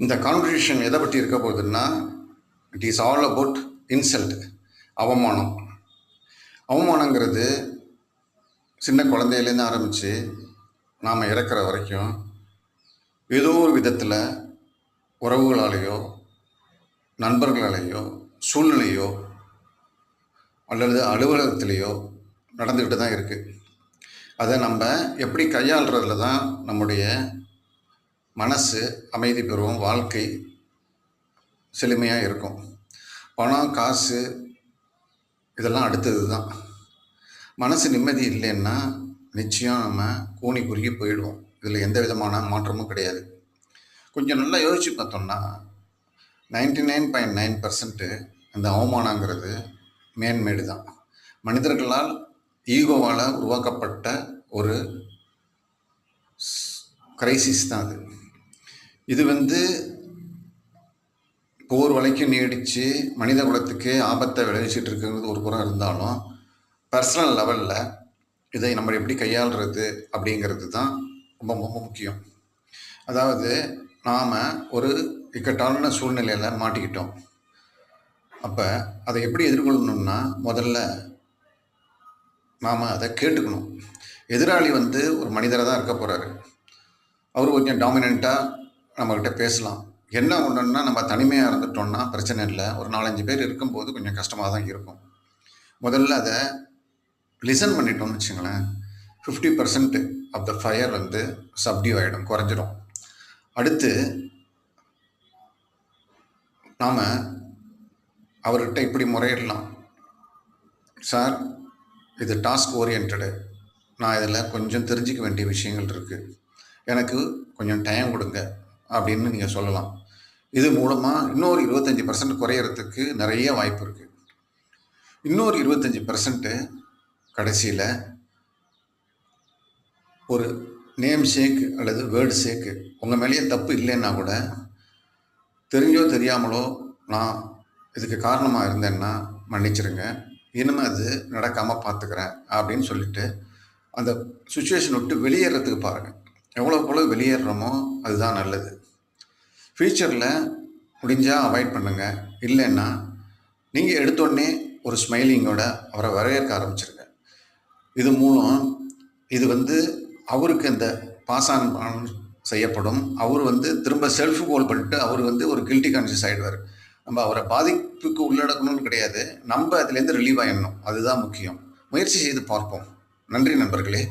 இந்த கான்வர்சேஷன் எதை பற்றி இருக்க போகுதுன்னா it is all about insult அவமானம். அவமானங்கிறது சின்ன குழந்தையிலேருந்து ஆரம்பித்து நாம் இறக்குற வரைக்கும் ஏதோ ஒரு விதத்தில் உறவுகளாலேயோ நண்பர்களாலேயோ சூழ்நிலையோ அல்லது அலுவலகத்திலேயோ நடந்துக்கிட்டு தான் இருக்குது அதை நம்ம எப்படி கையாளுறதுல தான் நம்முடைய மனசு அமைதி பெறும் வாழ்க்கை செழுமையாக இருக்கும். பணம் காசு இதெல்லாம் அடுத்தது தான் மனசு நிம்மதி இல்லைன்னா நிச்சயம் நம்ம கூனி குறுகி போயிடுவோம். இதில் எந்த விதமான மாற்றமும் கிடையாது. கொஞ்சம் நல்லா யோசிச்சு பார்த்தோம்னா ninety nine point nine percent இந்த அவமானங்கிறது மேன்மேடு தான் மனிதர்களால் ஈகோவால் உருவாக்கப்பட்ட ஒரு கிரைசிஸ் தான் அது. இது வந்து போர் வலைக்கும் நீடித்து மனித குலத்துக்கு ஆபத்தை விளைவிச்சிட்டு இருக்குங்கிறது ஒரு புறம் இருந்தாலும் பர்சனல் லெவலில் இதை நம்ம எப்படி கையாளுறது அப்படிங்கிறது தான் ரொம்ப ரொம்ப முக்கியம். அதாவது நாம் ஒரு இக்கட்டான சூழ்நிலையில் மாட்டிக்கிட்டோம். அப்போ அதை எப்படி எதிர்கொள்ளணும்னா முதல்ல நாம் அதை கேட்டுக்கணும். எதிராளி வந்து ஒரு மனிதராக தான் இருக்க போகிறாரு அவர் கொஞ்சம் டாமினண்ட்டாக நம்மக்கிட்ட பேசலாம். என்ன ஒன்றுன்னா நம்ம தனிமையாக இருந்துட்டோம்னா பிரச்சனை இல்லை. ஒரு நாலஞ்சு பேர் இருக்கும்போது கொஞ்சம் கஷ்டமாக தான் இருக்கும். முதல்ல அதை லிசன் பண்ணிட்டோம்னு வச்சுங்களேன். Fifty percent of the fire வந்து சப்டியூ ஆகிடும் குறைஞ்சிடும் அடுத்து நாம் அவர்கிட்ட இப்படி முறையிடலாம். சார் இது டாஸ்க் ஓரியன்டு நான் இதில் கொஞ்சம் தெரிஞ்சிக்க வேண்டிய விஷயங்கள் இருக்குது எனக்கு கொஞ்சம் டைம் கொடுங்க. அப்படின்னு நீங்கள் சொல்லலாம். இது மூலமாக இன்னொரு இருபத்தஞ்சி பர்சன்ட் குறையறதுக்கு நிறைய வாய்ப்பு இருக்குது இன்னொரு இருபத்தஞ்சி பர்சன்ட்டு கடைசியில் ஒரு நேம் ஷேக் அல்லது வேர்டு ஷேக்கு உங்கள் மேலேயே தப்பு இல்லைன்னா கூட தெரிஞ்சோ தெரியாமலோ நான் இதுக்கு காரணமாக இருந்தேன்னா மன்னிச்சிருங்க. இனிமேல் அது நடக்காமல் பார்த்துக்கிறேன் அப்படின்னு சொல்லிட்டு அந்த சுச்சுவேஷன் விட்டு வெளியேறதுக்கு பாருங்கள் எவ்வளோ எவ்வளோ வெளியேறுறோமோ அதுதான் நல்லது. ஃப்யூச்சரில் முடிஞ்சால் அவாய்ட் பண்ணுங்கள் இல்லைன்னா நீங்கள் எடுத்தோடனே ஒரு ஸ்மைலிங்கோட அவரை வரவேற்க ஆரம்பிச்சிருங்க. இது மூலம் இது வந்து அவருக்கு இந்த பாஸ் ஆன் செய்யப்படும். அவர் வந்து திரும்ப செல்ஃப் கோல் பண்ணிட்டு அவர் வந்து ஒரு கில்ட்டி கான்சியஸ் ஆகிடுவார் நம்ம அவரை பாதிப்புக்கு உள்ளடக்கணும்னு கிடையாது. நம்ம அதுலேருந்து ரிலீவ் ஆகிடணும் அதுதான் முக்கியம். முயற்சி செய்து பார்ப்போம். நன்றி நண்பர்களே.